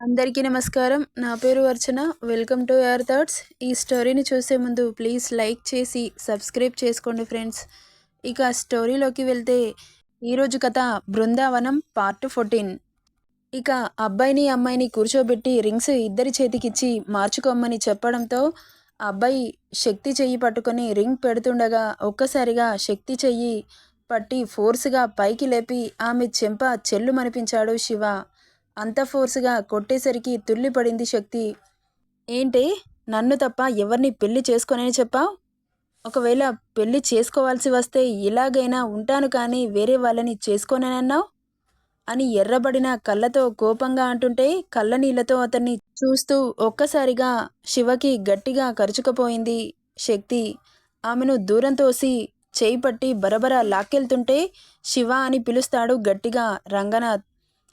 అందరికీ నమస్కారం. నా పేరు Archana. Welcome to your thoughts. ఈ స్టోరీని చూసే ముందు ప్లీజ్ లైక్ చేసి సబ్స్క్రైబ్ చేసుకోండి ఫ్రెండ్స్. ఇక స్టోరీలోకి వెళ్తే ఈరోజు కథ బృందావనం పార్ట్ ఫోర్టీన్. ఇక అబ్బాయిని అమ్మాయిని కూర్చోబెట్టి రింగ్స్ ఇద్దరి చేతికిచ్చి మార్చుకోమని చెప్పడంతో అబ్బాయి శక్తి చెయ్యి పట్టుకొని రింగ్ పెడుతుండగా ఒక్కసారిగా శక్తి చెయ్యి పట్టి ఫోర్స్గా పైకి లేపి ఆమె చెంప చెల్లుమనిపించాడు శివ. అంత ఫోర్స్గా కొట్టేసరికి తుల్లిపడింది శక్తి. ఏంటి? నన్ను తప్ప ఎవరిని పెళ్ళి చేసుకోనని చెప్పావు? ఒకవేళ పెళ్ళి చేసుకోవాల్సి వస్తే ఇలాగైనా ఉంటాను కానీ వేరే వాళ్ళని చేసుకోనన్నావు అని ఎర్రబడిన కళ్ళతో కోపంగా అంటుంటే కళ్ళనీళ్ళతో అతన్ని చూస్తూ ఒక్కసారిగా శివకి గట్టిగా కరుచుకుపోయింది శక్తి. ఆమెను దూరం తోసి చేయి పట్టి బరబర లాక్కెళ్తుంటే శివ అని పిలుస్తాడు గట్టిగా రంగనాథ్.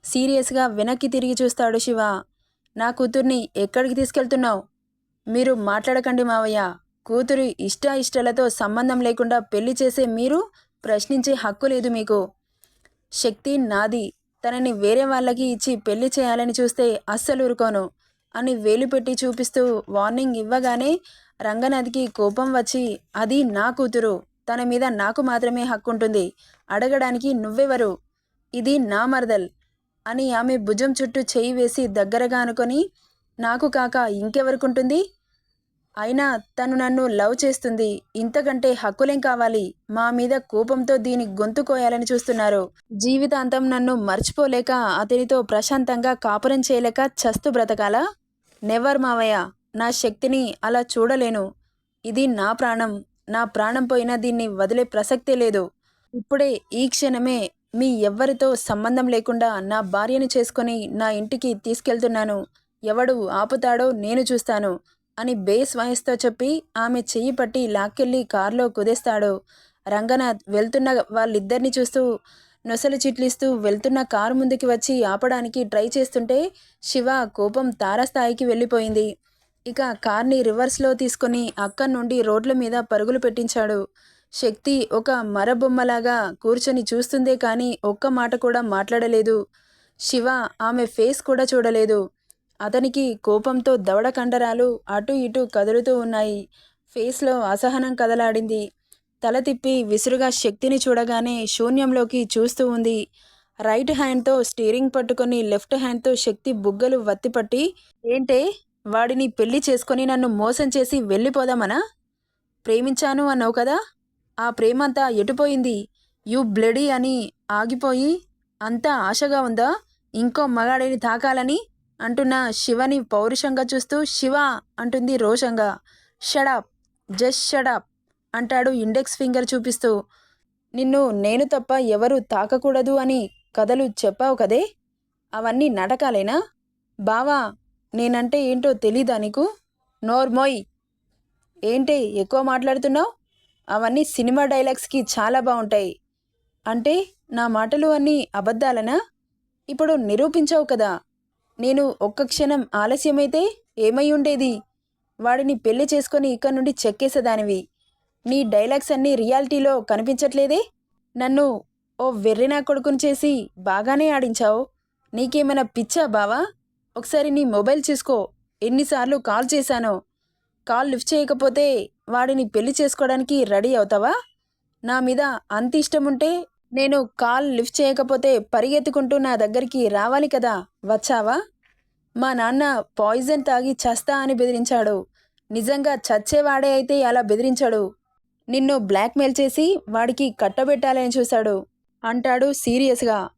సీరియస్గా వెనక్కి తిరిగి చూస్తాడు శివ. నా కూతుర్ని ఎక్కడికి తీసుకెళ్తున్నావు? మీరు మాట్లాడకండి మావయ్య. కూతురు ఇష్ట ఇష్టాలతో సంబంధం లేకుండా పెళ్ళి చేసే మీరు ప్రశ్నించే హక్కు లేదు మీకు. శక్తి నాది. తనని వేరే వాళ్ళకి ఇచ్చి పెళ్ళి చేయాలని చూస్తే అస్సలు ఊరుకోను అని వేలు పెట్టి చూపిస్తూ వార్నింగ్ ఇవ్వగానే రంగనాథ్కి కోపం వచ్చి అది నా కూతురు. తన మీద నాకు మాత్రమే హక్కు ఉంటుంది అడగడానికి నువ్వెవరు? ఇది నా మరదల్. అని ఆమె భుజం చుట్టూ చేయి వేసి దగ్గరగా అనుకొని నాకు కాక ఇంకెవరికుంటుంది? అయినా తను నన్ను లవ్ చేస్తుంది. ఇంతకంటే హక్కులేం కావాలి? మా మీద కోపంతో దీని గొంతు కోయాలని చూస్తున్నారు. జీవితాంతం నన్ను మర్చిపోలేక అతనితో ప్రశాంతంగా కాపురం చేయలేక చస్తు బ్రతకాలా? నెవర్ మావయ్య నా శక్తిని అలా చూడలేను. ఇది నా ప్రాణం. నా ప్రాణం పోయినా దీన్ని వదిలే ప్రసక్తే లేదు. ఇప్పుడే ఈ క్షణమే మీ ఎవ్వరితో సంబంధం లేకుండా నా భార్యను చేసుకొని నా ఇంటికి తీసుకెళ్తున్నాను. ఎవడు ఆపుతాడో నేను చూస్తాను అని బేస్ వాయిస్తో చెప్పి ఆమె చెయ్యి పట్టి లాక్కెళ్ళి కారులో కుదేస్తాడు. రంగనాథ్ వెళ్తున్న వాళ్ళిద్దరిని చూస్తూ నొసలు చిట్లిస్తూ వెళ్తున్న కారు ముందుకి వచ్చి ఆపడానికి ట్రై చేస్తుంటే శివ కోపం తారస్థాయికి వెళ్ళిపోయింది. ఇక కార్ని రివర్స్లో తీసుకొని అక్కడి నుండి రోడ్ల మీద పరుగులు పెట్టించాడు. శక్తి ఒక మరబొమ్మలాగా కూర్చొని చూస్తుందే కానీ ఒక్క మాట కూడా మాట్లాడలేదు. శివ ఆమె ఫేస్ కూడా చూడలేదు. అతనికి కోపంతో దవడ కండరాలు అటు ఇటు కదులుతూ ఉన్నాయి. ఫేస్లో అసహనం కదలాడింది. తల తిప్పి విసురుగా శక్తిని చూడగానే శూన్యంలోకి చూస్తూ ఉంది. రైట్ హ్యాండ్తో స్టీరింగ్ పట్టుకొని లెఫ్ట్ హ్యాండ్తో శక్తి బుగ్గలు వత్తిపట్టి ఏంటే? వాడిని పెళ్ళి చేసుకొని నన్ను మోసం చేసి వెళ్ళిపోదామనా? ప్రేమించాను అన్నావు కదా? ఆ ప్రేమంతా ఎటుపోయింది? యు బ్లడీ అని ఆగిపోయి అంతా ఆశగా ఉందా? ఇంకో మగాడిని తాకాలని అంటున్న శివని పౌరుషంగా చూస్తూ శివ అంటుంది రోషంగా. Shut up just shut up అంటాడు ఇండెక్స్ ఫింగర్ చూపిస్తూ. నిన్ను నేను తప్ప ఎవరు తాకకూడదు అని కథలు చెప్పావు కదే? అవన్నీ నాటకాలేనా? బావా నేనంటే ఏంటో తెలీదా నీకు? నోర్మోయ్ ఏంటి ఎక్కువ మాట్లాడుతున్నావు? అవన్నీ సినిమా డైలాగ్స్కి చాలా బాగుంటాయి. అంటే నా మాటలు అన్నీ అబద్ధాలనా? ఇప్పుడు నిరూపించావు కదా. నేను ఒక్క క్షణం ఆలస్యమైతే ఏమై ఉండేది? వాడిని పెళ్ళి చేసుకొని ఇక్కడి నుండి చెక్కేసేదానివి. నీ డైలాగ్స్ అన్నీ రియాలిటీలో కనిపించట్లేదే? నన్ను ఓ వెర్రినా కొడుకుని చేసి బాగానే ఆడించావు. నీకేమైనా పిచ్చా బావా? ఒకసారి నీ మొబైల్ చూసుకో. ఎన్నిసార్లు కాల్ చేశానో. కాల్ లిఫ్ట్ చేయకపోతే వాడిని పెళ్ళి చేసుకోవడానికి రెడీ అవుతావా? నా మీద అంత ఇష్టం ఉంటే నేను కాల్ లిఫ్ట్ చేయకపోతే పరిగెత్తుకుంటూ నా దగ్గరికి రావాలి కదా వచ్చావా? మా నాన్న పాయిజన్ తాగి చస్తా అని బెదిరించాడు. నిజంగా చచ్చేవాడే అయితే అలా బెదిరించాడు. నిన్ను బ్లాక్మెయిల్ చేసి వాడికి కట్టబెట్టాలని చూశాడు అంటాడు సీరియస్గా.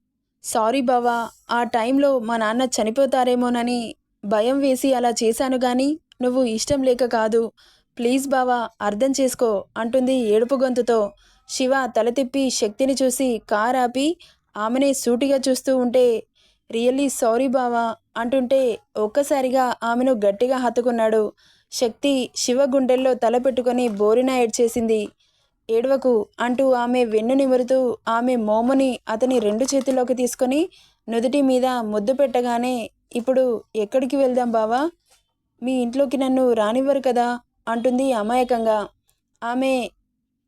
సారీ బావా ఆ టైంలో మా నాన్న చనిపోతారేమోనని భయం వేసి అలా చేశాను కానీ నువ్వు ఇష్టం లేక కాదు. ప్లీజ్ బావా అర్థం చేసుకో అంటుంది ఏడుపు గొంతుతో. శివ తల తిప్పి శక్తిని చూసి కార్ ఆపి ఆమెనే సూటిగా చూస్తూ ఉంటే రియల్లీ సారీ బావా అంటుంటే ఒక్కసారిగా ఆమెను గట్టిగా హత్తుకున్నాడు. శక్తి శివ గుండెల్లో తల పెట్టుకొని బోరిన ఏడ్చేసింది ఏడవకు అంటూ ఆమె వెన్ను నిమురుతూ ఆమె మోముని అతని రెండు చేతుల్లోకి తీసుకొని నుదుటి మీద ముద్దు పెట్టగానే ఇప్పుడు ఎక్కడికి వెళ్దాం బావా? మీ ఇంట్లోకి నన్ను రానివ్వరు కదా? అంటుంది అమాయకంగా. ఆమె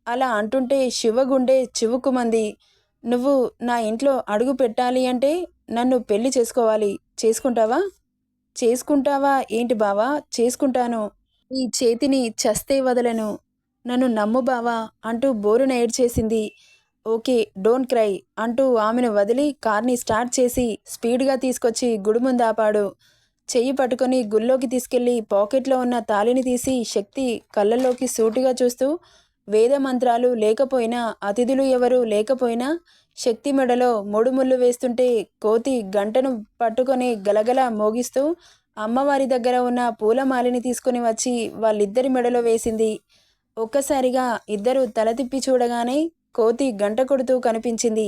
అలా అంటుంటే శివగుండె చివుకుమంది నువ్వు నా ఇంట్లో అడుగు పెట్టాలి అంటే నన్ను పెళ్ళి చేసుకోవాలి. చేసుకుంటావా? చేసుకుంటావా ఏంటి బావా? చేసుకుంటాను. ఈ చేతిని చస్తే వదలను. నన్ను నమ్ము బావా అంటూ బోరున ఏడ్చేసింది. ఓకే డోంట్ క్రై అంటూ ఆమెను వదిలి కార్ని స్టార్ట్ చేసి స్పీడ్గా తీసుకొచ్చి గుడి ముందాపాడు. చెయ్యి పట్టుకొని గుల్లోకి తీసుకెళ్ళి పాకెట్లో ఉన్న తాళిని తీసి శక్తి కళ్ళల్లోకి సూటిగా చూస్తూ వేద మంత్రాలు లేకపోయినా అతిథులు ఎవరు లేకపోయినా శక్తి మెడలో ముడుముళ్ళు వేస్తుంటే కోతి గంటను పట్టుకొని గలగల మోగిస్తూ అమ్మవారి దగ్గర ఉన్న పూలమాలిని తీసుకుని వచ్చి వాళ్ళిద్దరి మెడలో వేసింది. ఒక్కసారిగా ఇద్దరు తల తిప్పి చూడగానే కోతి గంట కొడుతూ కనిపించింది.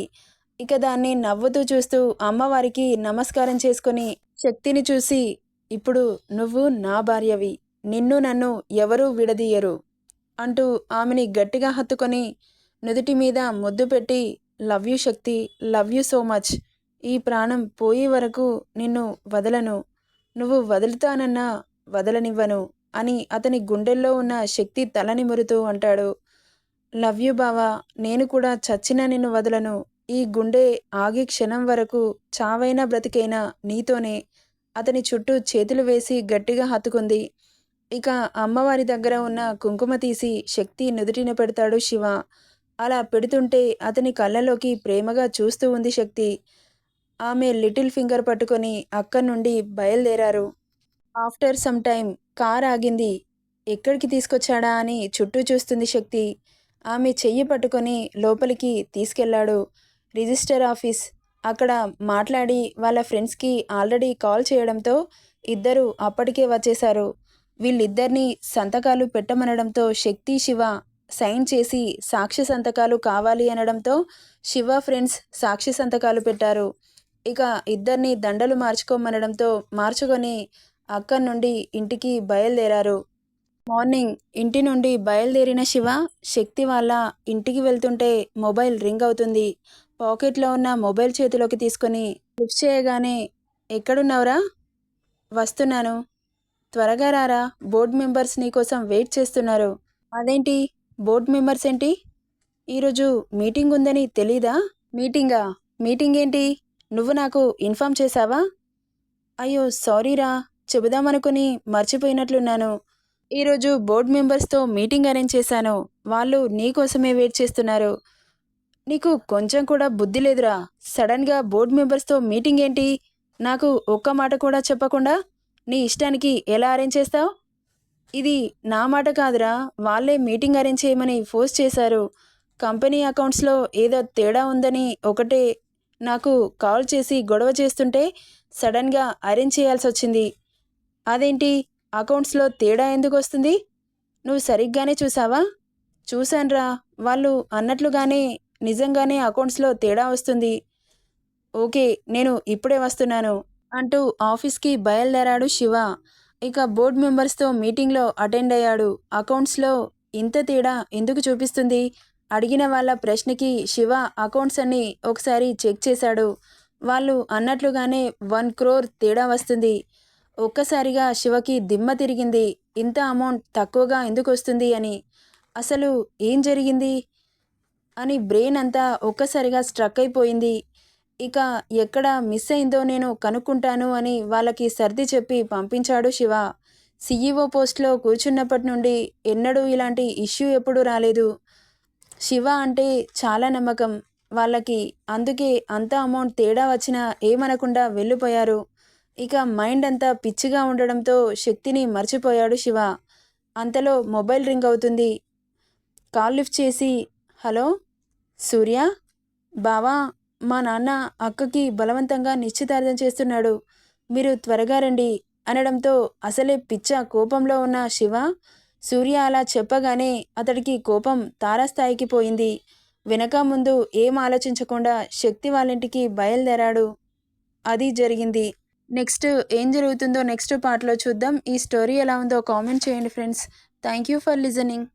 ఇక దాన్ని నవ్వుతూ చూస్తూ అమ్మవారికి నమస్కారం చేసుకుని శక్తిని చూసి ఇప్పుడు నువ్వు నా భార్యవి. నిన్ను నన్ను ఎవరూ విడదీయరు అంటూ ఆమెని గట్టిగా హత్తుకొని నుదుటి మీద ముద్దు పెట్టి love you Shakti love you so much. ఈ ప్రాణం పోయే వరకు నిన్ను వదలను. నువ్వు వదులుతానన్నా వదలనివ్వను అని అతని గుండెల్లో ఉన్న శక్తి తలనిమురుతూ అంటాడు. లవ్ యూ బావా. నేను కూడా చచ్చినా నిన్ను వదలను. ఈ గుండె ఆగి క్షణం వరకు చావైనా బ్రతికైనా నీతోనే అతని చుట్టూ చేతులు వేసి గట్టిగా హత్తుకుంది. ఇక అమ్మవారి దగ్గర ఉన్న కుంకుమ తీసి శక్తి నుదుటిన పెడతాడు శివ. అలా పెడుతుంటే అతని కళ్ళలోకి ప్రేమగా చూస్తూ ఉంది శక్తి. ఆమె లిటిల్ ఫింగర్ పట్టుకొని అక్కడి నుండి బయలుదేరారు. ఆఫ్టర్ సమ్ టైం కార్ ఆగింది. ఎక్కడికి తీసుకొచ్చాడా అని చుట్టూ చూస్తుంది శక్తి. ఆమె చెయ్యి పట్టుకొని లోపలికి తీసుకెళ్ళాడు. Register office. అక్కడ మాట్లాడి వాళ్ళ ఫ్రెండ్స్కి ఆల్రెడీ కాల్ చేయడంతో ఇద్దరు అప్పటికే వచ్చేశారు. వీళ్ళిద్దరినీ సంతకాలు పెట్టమనడంతో శక్తి శివ సైన్ చేసి సాక్షి సంతకాలు కావాలి అనడంతో శివ ఫ్రెండ్స్ సాక్షి సంతకాలు పెట్టారు. ఇక ఇద్దరిని దండలు మార్చుకోమనడంతో మార్చుకొని అక్కడి నుండి ఇంటికి బయలుదేరారు. మార్నింగ్ ఇంటి నుండి బయలుదేరిన శివ శక్తి వాళ్ళ ఇంటికి వెళ్తుంటే మొబైల్ రింగ్ అవుతుంది. పాకెట్లో ఉన్న మొబైల్ చేతిలోకి తీసుకొని లిఫ్ట్ చేయగానే ఎక్కడున్నావురా? వస్తున్నాను. త్వరగా రారా బోర్డ్ మెంబర్స్ నీకోసం వెయిట్ చేస్తున్నారు. అదేంటి? బోర్డ్ మెంబర్స్ ఏంటి? ఈరోజు మీటింగ్ ఉందని తెలీదా? మీటింగా? మీటింగ్ ఏంటి? నువ్వు నాకు ఇన్ఫామ్ చేశావా? అయ్యో సారీరా చెబుదామనుకుని మర్చిపోయినట్లున్నాను. ఈరోజు బోర్డ్ మెంబర్స్తో మీటింగ్ అరేంజ్ చేశాను. వాళ్ళు నీకోసమే వెయిట్ చేస్తున్నారు. నీకు కొంచెం కూడా బుద్ధి లేదురా. సడన్గా బోర్డ్ మెంబర్స్తో మీటింగ్ ఏంటి? నాకు ఒక్క మాట కూడా చెప్పకుండా నీ ఇష్టానికి ఎలా అరేంజ్ చేస్తావు? ఇది నా మాట కాదురా. వాళ్ళే మీటింగ్ అరేంజ్ చేయమని ఫోర్స్ చేశారు. కంపెనీ అకౌంట్స్లో ఏదో తేడా ఉందని ఒకటే నాకు కాల్ చేసి గొడవ చేస్తుంటే సడన్గా అరేంజ్ చేయాల్సి వచ్చింది. అదేంటి? అకౌంట్స్లో తేడా ఎందుకు వస్తుంది? నువ్వు సరిగ్గానే చూసావా? చూశాన్రా. వాళ్ళు అన్నట్లుగానే నిజంగానే అకౌంట్స్లో తేడా వస్తుంది. ఓకే నేను ఇప్పుడే వస్తున్నాను అంటూ ఆఫీస్కి బయలుదేరాడు శివ. ఇక బోర్డ్ మెంబర్స్తో మీటింగ్లో అటెండ్ అయ్యాడు. అకౌంట్స్లో ఇంత తేడా ఎందుకు చూపిస్తుంది? అడిగిన వాళ్ళ ప్రశ్నకి శివ అకౌంట్స్ అన్ని ఒకసారి చెక్ చేశాడు. వాళ్ళు అన్నట్లుగానే వన్ క్రోర్ తేడా వస్తుంది. ఒక్కసారిగా శివకి దిమ్మ తిరిగింది. ఇంత అమౌంట్ తక్కువగా ఎందుకు వస్తుంది అని. అసలు ఏం జరిగింది? అని బ్రెయిన్ అంతా ఒక్కసారిగా స్ట్రక్ అయిపోయింది. ఇక ఎక్కడ మిస్ అయిందో నేను కనుక్కుంటాను అని వాళ్ళకి సర్ది చెప్పి పంపించాడు శివ. సీఈఓ పోస్ట్లో కూర్చున్నప్పటి నుండి ఎన్నడూ ఇలాంటి ఇష్యూ ఎప్పుడూ రాలేదు. శివ అంటే చాలా నమ్మకం. వాళ్ళకి అందుకే అంత అమౌంట్ తేడా వచ్చినా ఏమనకుండా వెళ్ళిపోయారు. ఇక మైండ్ అంతా పిచ్చిగా ఉండడంతో శక్తిని మర్చిపోయాడు శివ. అంతలో మొబైల్ రింగ్ అవుతుంది. కాల్ లిఫ్ట్ చేసి హలో? సూర్య? బావా మా నాన్న అక్కకి బలవంతంగా నిశ్చితార్థం చేస్తున్నాడు. మీరు త్వరగా రండి అనడంతో అసలే పిచ్చ కోపంలో ఉన్న శివ సూర్య అలా చెప్పగానే అతడికి కోపం తారాస్థాయికి పోయింది. వెనక ముందు ఏం ఆలోచించకుండా శక్తి వాళ్ళింటికి బయలుదేరాడు. అది జరిగింది. నెక్స్ట్ ఏం జరుగుతుందో నెక్స్ట్ పార్ట్లో చూద్దాం. ఈ స్టోరీ ఎలా ఉందో కామెంట్ చేయండి friends. Thank you for listening.